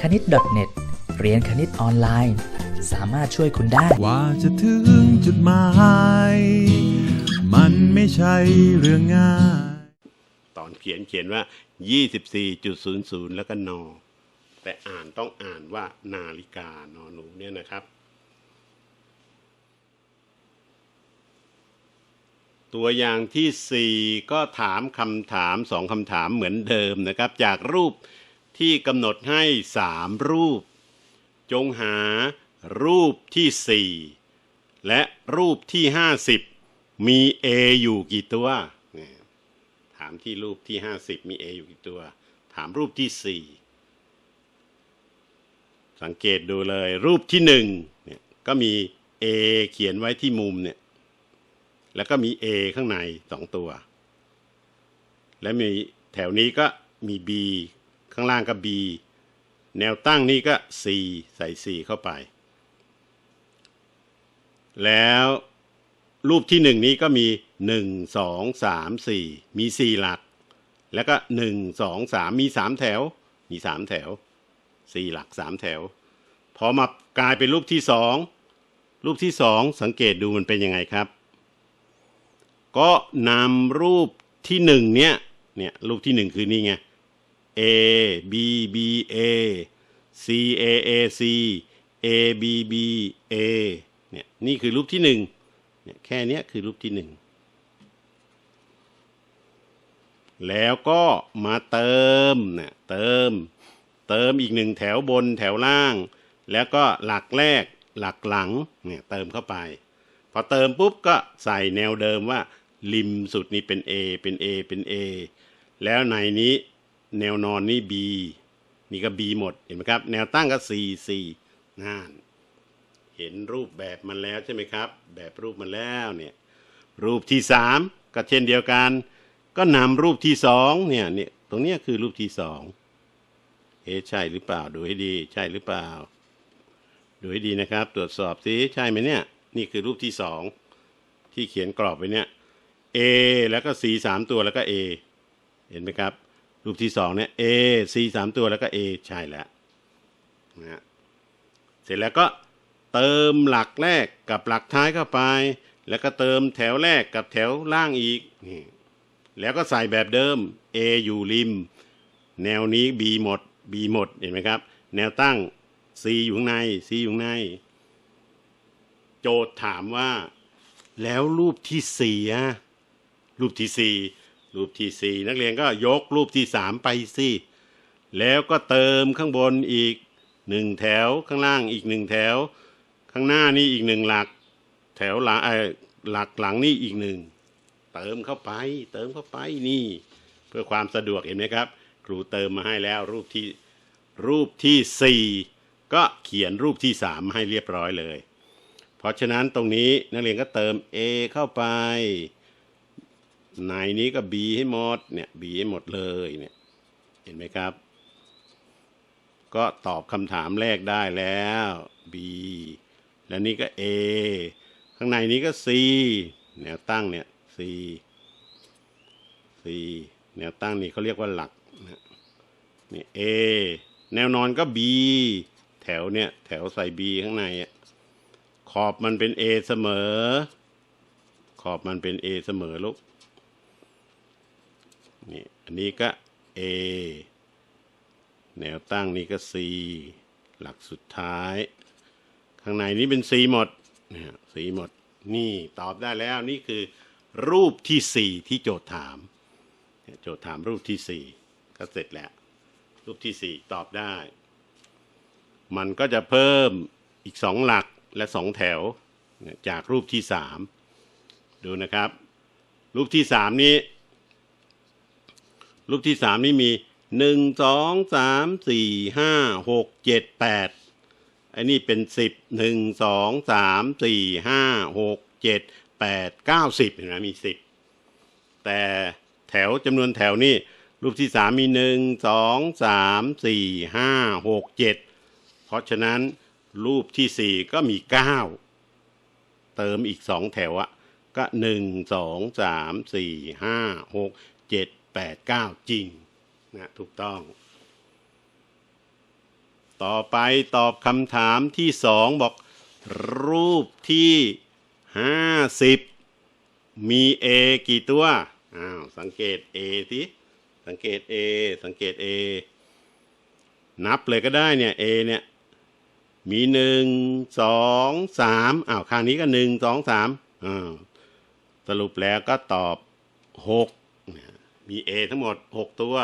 คณิต .net เรียนคณิตออนไลน์ สามารถช่วยคุณได้กว่าจะถึงจุดหมาย มันไม่ใช่เรื่องง่าย ตอนเขียนเขียนว่า 24.00 แล้วก็นอ แต่อ่านต้องอ่านว่านาฬิกานอหนูเนี่ยนะครับ ตัวอย่างที่ 4 ก็ถามคำถามสองคำถามเหมือนเดิมนะครับ จากรูป ที่กำหนดให้3รูป จงหารูปที่4และรูปที่50มี A ออยู่กี่ตัว ถามที่รูปที่50มี A ออยู่กี่ตัว ถามรูปที่4สังเกตดูเลย รูปที่1เนี่ยก็มี A เขียนไว้ที่มุมเนี่ย แล้วก็มี A ข้างในสองตัว และมีแถวนี้ก็มี B ข้างล่างก็ B แนวตั้งนี่ก็ C ใส่ C เข้าไป แล้วรูปที่หนึ่งนี้ก็มีหนึ่งสองสามสี่มีสี่หลัก แล้วก็หนึ่งสองสามมีสามแถว มีสามแถวสี่หลักสามแถว พอมากลายเป็นรูปที่สองรูปที่สองสังเกตดูมันเป็นยังไงครับ ก็นำรูปที่หนึ่งเนี้ยเนี่ยรูปที่หนึ่งคือนี่ไง A B B A C A A C A B B A เนี่ยนี่คือรูปที่หนึ่งเนี่ยแค่เนี้ยคือรูปที่หนึ่งแล้วก็มาเติมเนี่ยเติม เติมอีกหนึ่งแถวบนแถวล่าง แล้วก็หลักแรกหลักหลังเนี่ยเติมเข้าไป พอเติมปุ๊บก็ใส่แนวเดิมว่าริมสุดนี้เป็น A เป็น A เป็น A แล้วในนี้ แนวนอนนี่ B นี่ก็ B หมดเห็นไหมครับ แนวตั้งก็ C C นั่นเห็นรูปแบบมันแล้วใช่ไหมครับ แบบรูปมันแล้วเนี่ยรูปที่สามก็เช่นเดียวกัน ก็นำรูปที่สองเนี่ยเนี่ยตรงเนี้ยคือรูปที่สองเอ๊ใช่หรือเปล่าดูให้ดี ใช่หรือเปล่า ดูให้ดีนะครับ ตรวจสอบซิใช่ไหมเนี่ย นี่คือรูปที่สองที่เขียนกรอบไว้เนี่ย A แล้วก็ C สามตัวแล้วก็ A เห็นไหมครับ รูปที่สองเนี่ย A C สามตัวแล้วก็ A ใช่แล้วนะฮะเสร็จแล้วก็เติมหลักแรกกับหลักท้ายเข้าไป แล้วก็เติมแถวแรกกับแถวล่างอีกนี่แล้วก็ใส่แบบเดิม A อยู่ริม แนวนี้ B หมด B หมดเห็นไหมครับ แนวตั้ง C อยู่ข้างใน C อยู่ข้างใน โจทย์ถามว่า แล้วรูปที่สี่รูปที่สี่ รูปที่สี่นักเรียนก็ยกรูปที่สามไปสิแล้วก็เติมข้างบนอีกหนึ่งแถวข้างล่างอีกหนึ่งแถว ข้างหน้านี่อีกหนึ่งหลัก แถวหลังเออหลักหลังนี่อีกหนึ่งเติมเข้าไป เติมเข้าไปนี่ เพื่อความสะดวกเห็นไหมครับ ครูเติมมาให้แล้วรูปที่รูปที่สี่ก็เขียนรูปที่สามให้เรียบร้อยเลย เพราะฉะนั้นตรงนี้นักเรียนก็เติม A เข้าไป ในนี้ก็ B ให้หมดเนี่ย B ให้หมดเลยเนี่ยเห็นไหมครับ ก็ตอบคำถามแรกได้แล้ว B แล้วนี่ก็ A ข้างในนี้ก็ C แนวตั้งเนี่ย C C แนวตั้งนี่เขาเรียกว่าหลักนะนี่ A แนวนอนก็ B แถวเนี่ย แถวใส่ B ข้างในอะขอบมันเป็น A เสมอ ขอบมันเป็น A เสมอลูก นี่อันนี้ก็ A แนวตั้งนี้ก็ C หลักสุดท้าย ข้างในนี้เป็น C หมดเนี่ย C หมด นี่ตอบได้แล้วนี่คือรูปที่4ที่โจทย์ถาม โจทย์ถามรูปที่4ก็เสร็จแล้ว รูปที่4ตอบได้ มันก็จะเพิ่มอีกสองหลักและสองแถวจากรูปที่สามดูนะครับ รูปที่สามนี้ รูปที่สามนี้มีหนึ่งสองสามสี่ห้าหกเจ็ดแปดไอ้นี่เป็นสิบหนึ่งสองสามสี่ห้าหกเจ็ดแปดเก้าสิบเห็นไหมมีสิบแต่แถวจำนวนแถวนี่รูปที่สามมีหนึ่งสองสามสี่ห้าหกเจ็ดเพราะฉะนั้นรูปที่สี่ก็มีเก้าเติมอีกสองแถวอะก็หนึ่งสองสามสี่ห้าหกเจ็ด แปดเก้าจริงนะถูกต้อง ต่อไปตอบคำถามที่สองบอก รูปที่ห้าสิบมี A กี่ตัวอ้าวสังเกต A สิสังเกต A สังเกต A นับเลยก็ได้เนี่ย A เนี่ยมีหนึ่งสองสามอ้าวข้างนี้ก็หนึ่งสองสามอ้าวสรุปแล้วก็ตอบหก มี A ทั้งหมดหกตัว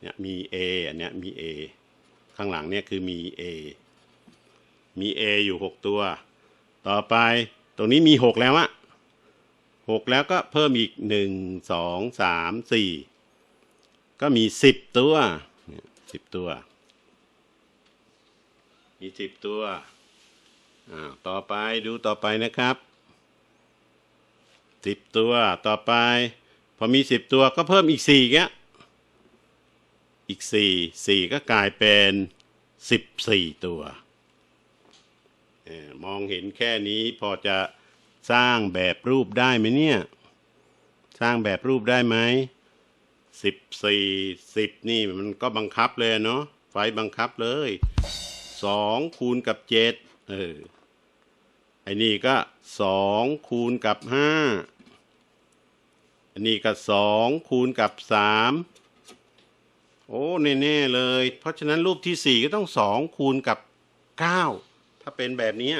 เนี่ยมี A อันเนี้ยมี A ข้างหลังเนี่ยคือมี A มี A อยู่หกตัว ต่อไปตรงนี้มีหกแล้วอะหกแล้วก็เพิ่มอีกหนึ่งสองสามสี่ก็มีสิบตัวเนี่ยสิบตัว มีสิบตัวอ้าวต่อไปดูต่อไปนะครับสิบตัวต่อไป พอมีสิบตัวก็เพิ่มอีกสี่แกะอีกสี่สี่ก็กลายเป็นสิบสี่ตัวเอ่อมองเห็นแค่นี้พอจะสร้างแบบรูปได้ไหมเนี่ย สร้างแบบรูปได้ไหมสิบสี่สิบนี่มันก็บังคับเลยเนาะไฟบังคับเลยสองคูณกับเจ็ดเออไอ้นี่ก็สองคูณกับห้า อันนี้ก็สองคูณกับสามโอ้แน่ๆเลย เพราะฉะนั้นรูปที่สี่ก็ต้องสองคูณกับเก้าถ้าเป็นแบบนี้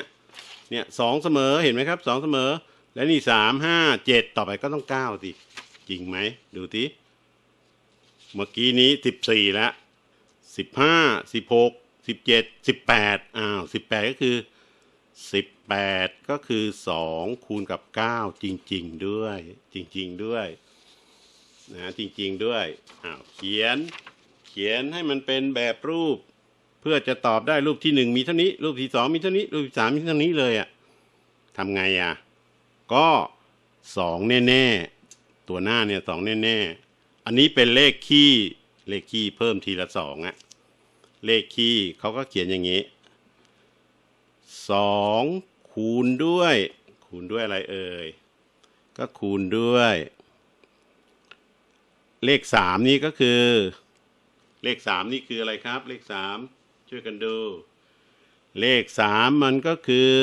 เนี่ยสองเสมอเห็นไหมครับสองเสมอ และนี่สามห้าเจ็ดต่อไปก็ต้องเก้าสิจริงไหมดูทีเมื่อกี้นี้สิบสี่แล้วสิบห้าสิบหกสิบเจ็ดสิบแปดอ้าวสิบแปดก็คือ สิบแปดก็คือสองคูณกับเก้าจริง ๆ ด้วย จริง ๆ ด้วยนะจริง ๆ ด้วยอ้าวเขียน เขียนให้มันเป็นแบบรูป เพื่อจะตอบได้รูปที่หนึ่งมีเท่านี้ รูปที่สองมีเท่านี้ รูปที่สามมีเท่านี้เลยอะ่ะทำไงอะ่ะ ก็สองแน่ ๆ ตัวหน้าเนี่ยสองแน่ ๆ อันนี้เป็นเลขคี่เลขคี่เพิ่มทีละสองอะเลขคี่เขาก็เขียนอย่างนี้ สองคูณด้วย คูณด้วยอะไรเอ่ย ก็คูณด้วย เลขสามนี่ก็คือ เลขสามนี่คืออะไรครับ เลขสามช่วยกันดู เลขสามมันก็คือ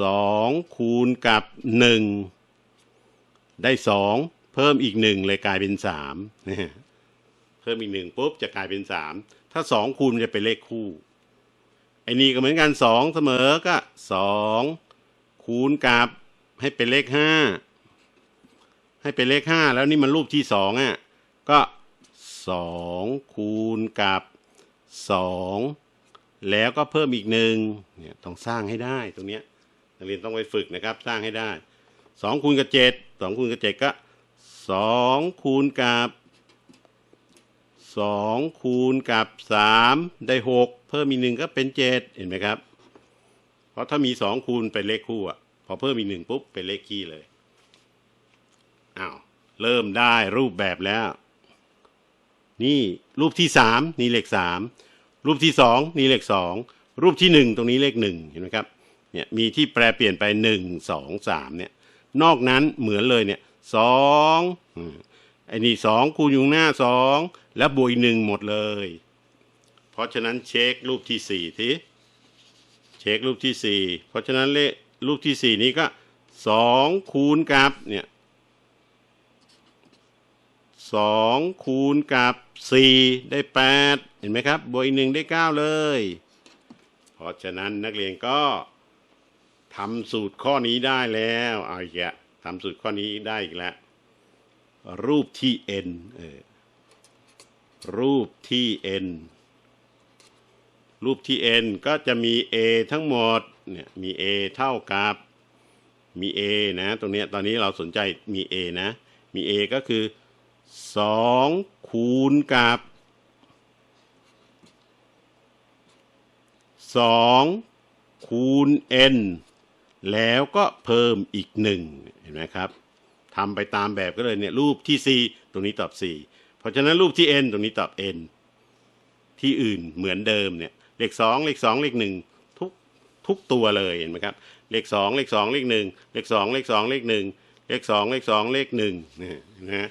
สองคูณกับหนึ่งได้สองเพิ่มอีกหนึ่งเลยกลายเป็นสามเพิ่มอีกหนึ่งปุ๊บ จะกลายเป็นสามถ้าสองคูณมันจะเป็นเลขคู่ ไอ้นี่ก็เหมือนกันสองเสมอก็สองคูณกับให้เป็นเลขห้าให้เป็นเลขห้าแล้วนี่มันรูปที่สองอะก็สองคูณกับสองแล้วก็เพิ่มอีกหนึ่งเนี่ยต้องสร้างให้ได้ตรงเนี้ยนักเรียนต้องไปฝึกนะครับ สร้างให้ได้สองคูณกับเจ็ดสองคูณกับเจ็ดก็สองคูณกับสองคูณกับสามได้หก พิ่มอีกหนึ่งก็เป็นเจ็ดเห็นไหมครับ เพราะถ้ามีสองคูณเป็นเลขคู่อะ พอเพิ่มอีกหนึ่งปุ๊บเป็นเลขคี่เลยอ้าวเริ่มได้รูปแบบแล้ว นี่รูปที่สามนี่เลขสามรูปที่สองนี่เลขสองรูปที่หนึ่งตรงนี้เลขหนึ่งเห็นไหมครับเนี่ยมีที่แปลเปลี่ยนไปหนึ่งสองสามเนี่ย นอกนั้นเหมือนเลยเนี่ยสองอืมไอ้นี่สองคูณอยู่หน้าสองแล้วบวกอีกหนึ่งหมดเลย เพราะฉะนั้นเช็ครูปที่สี่ทีเช็ครูปที่สี่เพราะฉะนั้นเลขรูปที่สี่นี้ก็สองคูณกับเนี่ยสองคูณกับสี่ได้แปดเห็นไหมครับบวกอีกหนึ่งได้เก้าเลย เพราะฉะนั้นนักเรียนก็ทำสูตรข้อนี้ได้แล้วเอาอีกแล้วทำสูตรข้อนี้ได้อีกแล้วรูปที่ n เออรูปที่ n รูปที่ n ก็จะมี a ทั้งหมดเนี่ยมี a เท่ากับมี a นะตรงนี้ตอนนี้เราสนใจมี a นะมี a ก็คือ 2 คูณกับ 2 คูณ n แล้วก็เพิ่มอีกหนึ่งเห็นไหมครับทำไปตามแบบก็เลยเนี่ยรูปที่ 4 ตรงนี้ตอบ 4 เพราะฉะนั้นรูปที่ n ตรงนี้ตอบ n ที่อื่นเหมือนเดิมเนี่ย เลข2เลข2เลข1ทุกทุกตัวเลยเห็นไหมครับเลข2เลข2เลข1เลข2เลข2เลข1เลข2เลข2เลข1นี่นะ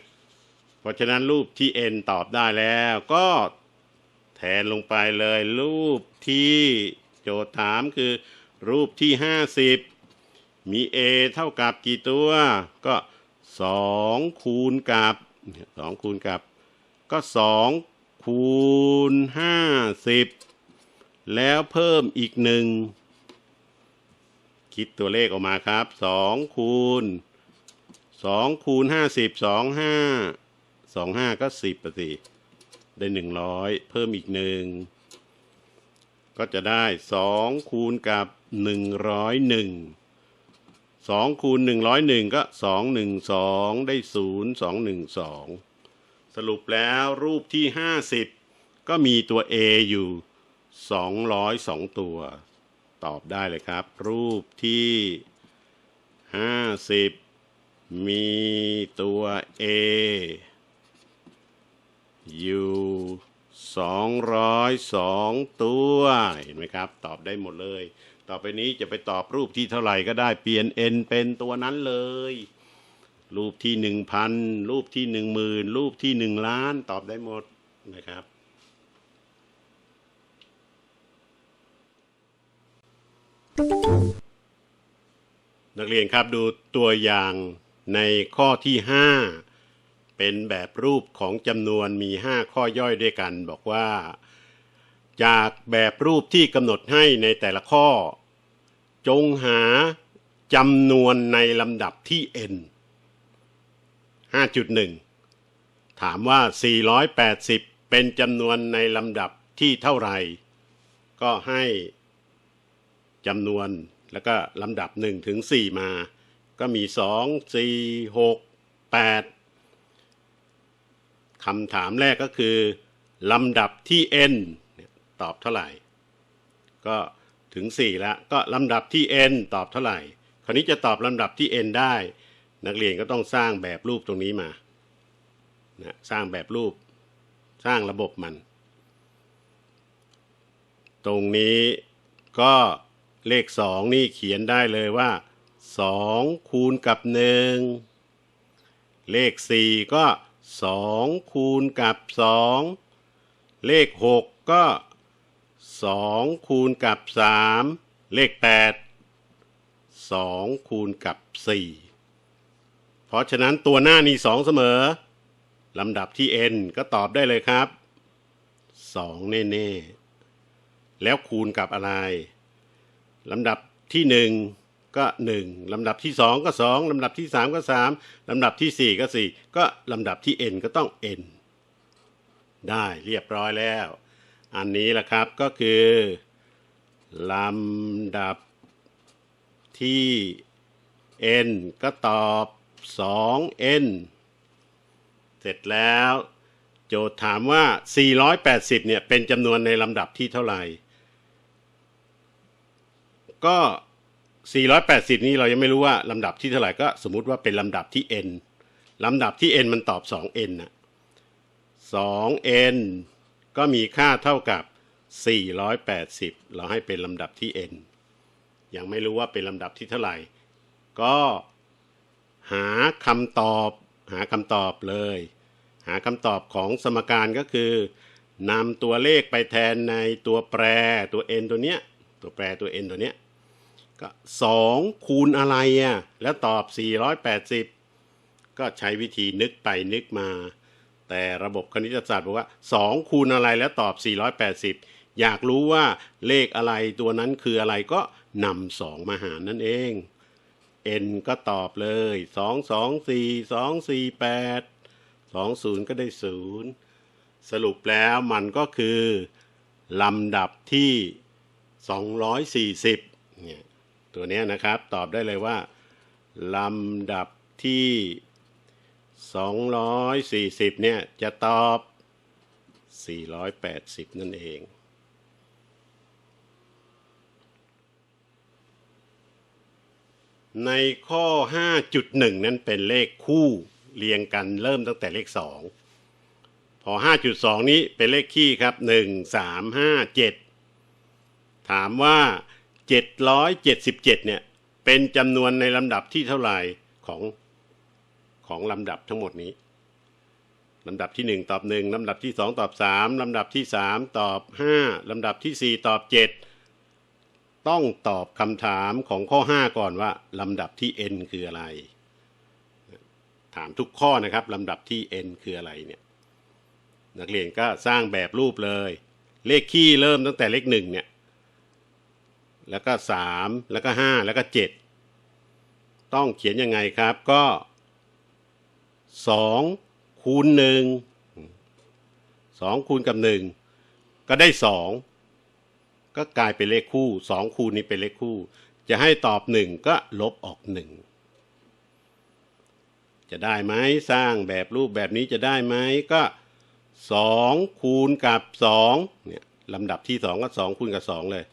เพราะฉะนั้นรูปที่ n ตอบได้แล้วก็แทนลงไปเลย รูปที่โจทย์ถามคือ รูปที่ห้าสิบมี a เท่ากับกี่ตัว ก็สองคูณกับสองคูณกับ ก็สองคูณห้าสิบ แล้วเพิ่มอีกหนึ่งคิดตัวเลขออกมาครับสองคูณสองคูณห้าสิบสองห้าสองห้าก็สิบปสิได้หนึ่งร้อยเพิ่มอีกหนึ่งก็จะได้สองคูณกับหนึ่งร้อยหนึ่งสองคูณหนึ่งร้อยหนึ่งก็สองหนึ่งสองได้ศูนย์สองหนึ่งสองสรุปแล้วรูปที่ห้าสิบก็มีตัว A อยู่ สองร้อยสองตัว ตอบได้เลยครับ รูปที่ห้าสิบมีตัว A อยู่สองร้อยสองตัว เห็นไหมครับ ตอบได้หมดเลย ต่อไปนี้จะไปตอบรูปที่เท่าไหร่ก็ได้เปลี่ยน n เป็นตัวนั้นเลย รูปที่หนึ่งพันรูปที่หนึ่งหมื่นรูปที่หนึ่งล้าน ตอบได้หมดนะครับ นักเรียนครับดูตัวอย่างในข้อที่ 5 เป็นแบบรูปของจำนวนมี 5 ข้อย่อยด้วยกันบอกว่า จากแบบรูปที่กำหนดให้ในแต่ละข้อ จงหาจำนวนในลำดับที่ n 5.1 ถามว่า 480 เป็นจำนวนในลำดับที่เท่าไหร่ ก็ให้ จำนวนแล้วก็ลำดับ1ถึง4มา ก็มี 2 4 6 8คำถามแรกก็คือลำดับที่ n เนี่ยตอบเท่าไหร่ ก็ถึง 4 แล้ว ก็ลำดับที่ n ตอบเท่าไหร่ คราวนี้จะตอบลำดับที่ n ได้ นักเรียนก็ต้องสร้างแบบรูปตรงนี้มานะสร้างแบบรูป สร้างระบบมัน ตรงนี้ก็ เลขสองนี่เขียนได้เลยว่าสองคูณกับหนึ่งเลขสี่ก็สองคูณกับสองเลขหกก็สองคูณกับสามเลขแปดสองคูณกับสี่เพราะฉะนั้นตัวหน้านี่สองเสมอลำดับที่ n ก็ตอบได้เลยครับสองแน่ๆแล้วคูณกับอะไร ลำดับที่หนึ่งก็หนึ่งลำดับที่สองก็สองลำดับที่สามก็สามลำดับที่สี่ก็สี่ก็ลำดับที่ n ก็ต้อง n ได้เรียบร้อยแล้ว อันนี้แหละครับก็คือลำดับที่ n ก็ตอบ 2n เสร็จแล้ว โจทย์ถามว่า 480 เนี่ย เป็นจำนวนในลำดับที่เท่าไหร่ ก็ 480 นี้เรายังไม่รู้ว่าลำดับที่เท่าไหร่ก็สมมุติว่าเป็นลำดับที่ n ลำดับที่ n มันตอบ 2n นะ 2n ก็มีค่าเท่ากับ 480 เราให้เป็นลำดับที่ n ยังไม่รู้ว่าเป็นลำดับที่เท่าไหร่ ก็หาคำตอบหาคำตอบเลย หาคำตอบของสมการก็คือนำตัวเลขไปแทนในตัวแปรตัว n ตัวเนี้ยตัวแปรตัว n ตัวเนี้ย ก็2คูณอะไรอะแล้วตอบ 480 ก็ใช้วิธีนึกไปนึกมา แต่ระบบคณิตศาสตร์บอกว่า 2 คูณอะไรแล้วตอบ 480 อยากรู้ว่าเลขอะไรตัวนั้นคืออะไรก็นำ2มาหารนั่นเอง n ก็ตอบเลย 2 2 4 2 4 8 2 0 ก็ได้ 0 สรุปแล้วมันก็คือ ลำดับที่ 240เนี่ย ตัวนี้นะครับตอบได้เลยว่าลำดับที่ 240 เนี่ย จะตอบ 480 นั่นเอง ในข้อ 5.1 นั้นเป็นเลขคู่เรียงกันเริ่มตั้งแต่เลข 2 พอ 5.2 นี้เป็นเลขคี่ครับ 1 3 5 7 ถามว่า 777 เนี่ย เป็นจำนวนในลำดับที่เท่าไหร่ของของลำดับทั้งหมดนี้ลำดับที่หนึ่งตอบหนึ่งลำดับที่สองตอบสามลำดับที่สามตอบห้าลำดับที่สี่ตอบเจ็ดต้องตอบคำถามของข้อห้าก่อนว่าลำดับที่ n คืออะไร ถามทุกข้อนะครับลำดับที่ n คืออะไรเนี่ยนักเรียนก็สร้างแบบรูปเลย เลขคี่เริ่มตั้งแต่เลขหนึ่งเนี่ย แล้วก็สามแล้วก็ห้าแล้วก็เจ็ดต้องเขียนยังไงครับก็สองคูณหนึ่งสองคูณกับหนึ่งก็ได้สองก็กลายเป็นเลขคู่สองคูณนี้เป็นเลขคู่ จะให้ตอบหนึ่งก็ลบออกหนึ่งจะได้ไหมสร้างแบบรูปแบบนี้จะได้ไหมก็สองคูณกับสองเนี่ยลำดับที่สองก็สองคูณกับสองเลย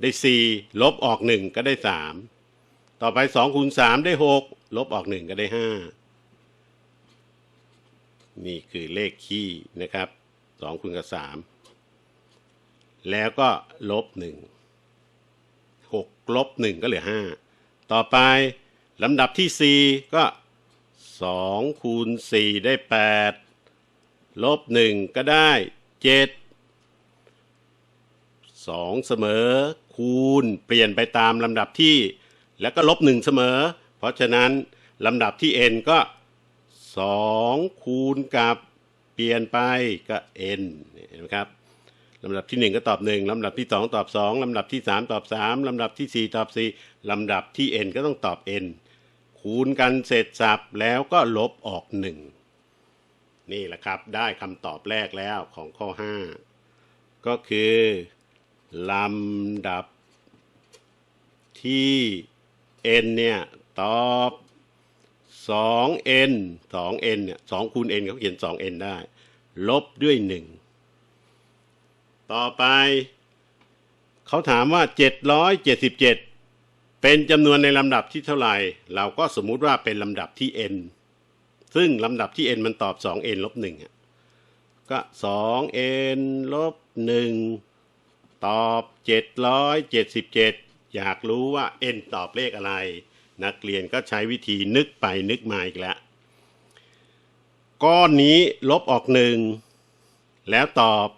ได้สี่ลบออกหนึ่งก็ได้สามต่อไปสองคูณสามได้หกลบออกหนึ่งก็ได้ห้านี่คือเลขคี่นะครับสองคูณกับสามแล้วก็ลบหนึ่งหกลบหนึ่งก็เหลือห้าต่อไปลำดับที่สี่ก็สองคูณสี่ได้แปดลบหนึ่งก็ได้เจ็ดสองเสมอ คูณ เปลี่ยนไปตามลำดับที่ แล้วก็ลบหนึ่งเสมอ เพราะฉะนั้นลำดับที่ n ก็สองคูณกับเปลี่ยนไปก็ n เห็นไหมครับลำดับที่หนึ่งก็ตอบหนึ่งลำดับที่สองตอบสองลำดับที่สามตอบสามลำดับที่สี่ตอบสี่ลำดับที่ n ก็ต้องตอบ n คูณกันเสร็จสับแล้วก็ลบออกหนึ่งนี่แหละครับ ได้คำตอบแรกแล้วของข้อ 5 ก็คือ ลำดับ ที่ n เนี่ย ตอบ 2n 2n เนี่ย2คูณ n เขาเขียน 2n ได้ ลบด้วย1ต่อไป เขาถามว่า777เป็นจำนวนในลำดับที่เท่าไหร่ เราก็สมมุติว่าเป็นลำดับที่ n ซึ่งลำดับที่ n มันตอบ 2n ลบ1อะก็ 2n ลบ1 ตอบ777 อยากรู้ว่า n ตอบเลขอะไร นักเรียนก็ใช้วิธีนึกไปนึกมาอีกแล้ว ก้อนนี้ลบออกหนึ่งแล้วตอบ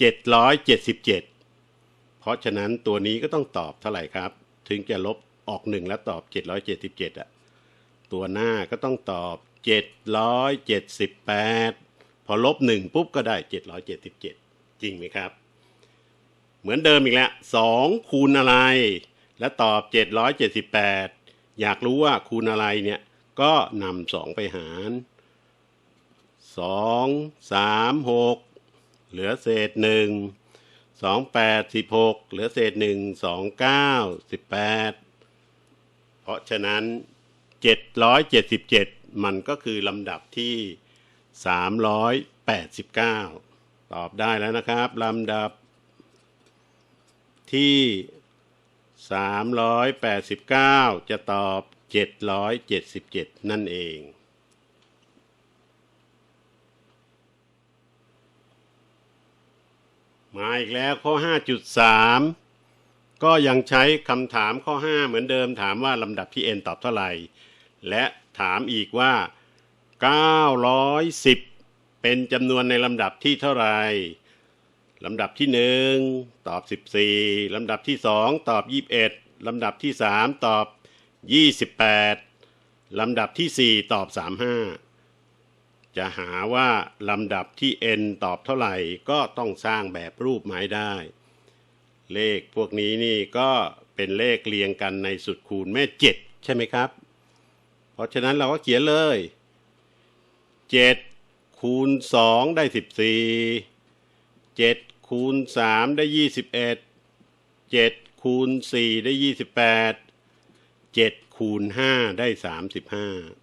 777 เพราะฉะนั้นตัวนี้ก็ต้องตอบเท่าไหร่ครับ ถึงจะลบออกหนึ่งแล้วตอบ 777อะตัวหน้าก็ต้องตอบ 778 พอลบหนึ่งปุ๊บก็ได้ 777 จริงไหมครับ เหมือนเดิมอีกแล้ว2คูณอะไร และตอบ 778 อยากรู้ว่าคูณอะไรเนี่ย ก็นำสองไปหาร2 3 6เหลือเศษ1 2 8 16เหลือเศษ1 2 9 18เพราะฉะนั้น777มันก็คือลำดับที่389ตอบได้แล้วนะครับลำดับ ที่ 389 จะตอบ 777 นั่นเอง มาอีกแล้วข้อ 5.3 ก็ยังใช้คำถามข้อ 5 เหมือนเดิมถามว่าลำดับที่ n ตอบเท่าไหร่ และถามอีกว่า 910 เป็นจำนวนในลำดับที่เท่าไหร่ ลำดับที่1ตอบ14ลำดับที่2ตอบ21ลำดับที่3ตอบ28ลำดับที่4ตอบ35จะหาว่าลำดับที่ n ตอบเท่าไหร่ก็ต้องสร้างแบบรูปไม้ได้ เลขพวกนี้นี่ก็เป็นเลขเรียงกันในสุดคูณแม่7ใช่ไหมครับ เพราะฉะนั้นเราก็เขียนเลย7คูณ2ได้14 7 คูณ3ได้21 7คูณ4ได้28 7คูณ5ได้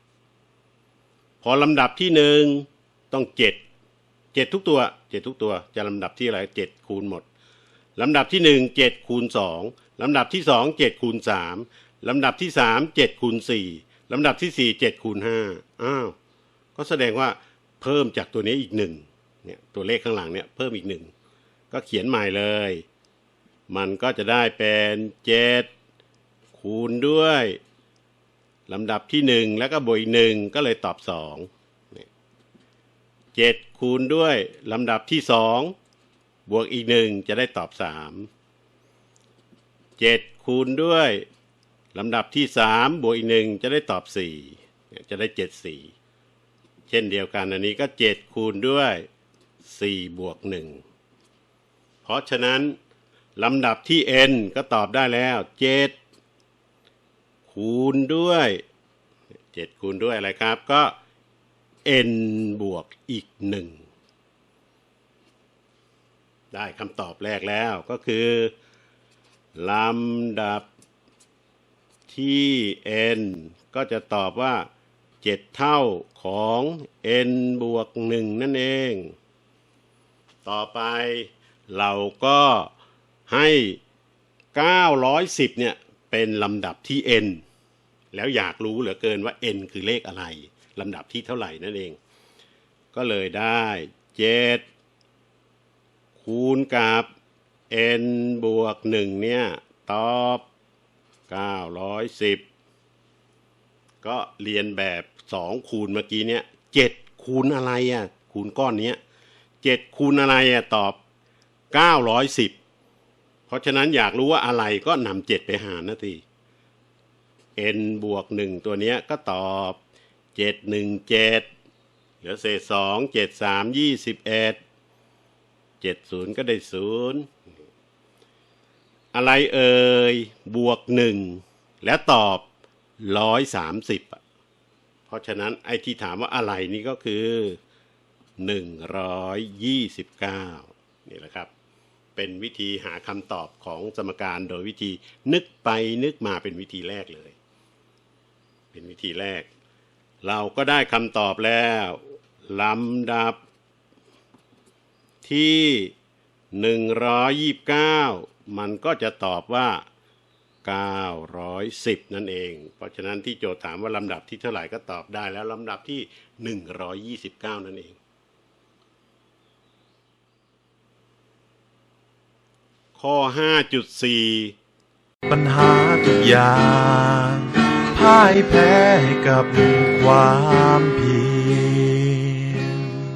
35พอลำดับที่หนึ่งต้อง7 7ทุกตัว7ทุกตัว จะลำดับที่อะไร7คูณหมดลำดับที่1 7คูณ2ลำดับที่2 7คูณ3ลำดับที่3 7คูณ4ลำดับที่4 7คูณ5อ้าวก็แสดงว่าเพิ่มจากตัวนี้อีกหนึ่งเนี่ยตัวเลขข้างหลังเนี่ยเพิ่มอีกหนึ่ง ก็เขียนใหม่เลย มันก็จะได้เป็นเจ็ดคูณด้วยลำดับที่หนึ่งแล้วก็บวกอีกหนึ่งก็เลยตอบสองเจ็ดคูณด้วยลำดับที่สองบวกอีกหนึ่งจะได้ตอบสามเจ็ดคูณด้วยลำดับที่สามบวกอีกหนึ่งจะได้ตอบสี่จะได้เจ็ดสี่เช่นเดียวกันอันนี้ก็เจ็ดคูณด้วยสี่บวกหนึ่ง ราะฉะนั้นลำดับที่ n ก็ตอบได้แล้วเจ็ดคูณด้วยเจ็ดคูณด้วยอะไรครับ ก็ n บวกอีกหนึ่งได้คำตอบแรกแล้วก็คือลำดับที่ n ก็จะตอบว่า 7 เท่าของ n บวก 1 นั่นเอง ต่อไป เราก็ให้ 910เนี่ยเป็นลำดับที่ n แล้วอยากรู้เหลือเกินว่า n คือเลขอะไรลำดับที่เท่าไหร่นั่นเอง ก็เลยได้ 7 คูณกับ n บวก 1 เนี่ย ตอบ 910 ก็เรียนแบบ 2 คูณเมื่อกี้เนี่ย 7 คูณอะไรอะ คูณก้อนเนี้ย 7 คูณอะไรอะ ตอบ 910 เพราะฉะนั้นอยากรู้ว่าอะไรก็นำ7ไปหารนะที n บวก1ตัวเนี้ยก็ตอบ7 1 7เหลือเศษ2 7 3 21 7 0ก็ได้0อะไรเอ่ย บวก1แล้วตอบ130อะเพราะฉะนั้นไอ้ที่ถามว่าอะไรนี่ก็คือ129นี่แหละครับ เป็นวิธีหาคำตอบของสมการโดยวิธีนึกไปนึกมาเป็นวิธีแรกเลย เป็นวิธีแรก เราก็ได้คำตอบแล้วลำดับ ที่ 129 มันก็จะตอบว่า 910 นั่นเอง เพราะฉะนั้นที่โจทย์ถามว่าลำดับที่เท่าไหร่ก็ตอบได้แล้วลำดับที่ 129 นั่นเอง ข้อ 5.4 ปัญหาทุกอย่างพ่ายแพ้กับความเพียร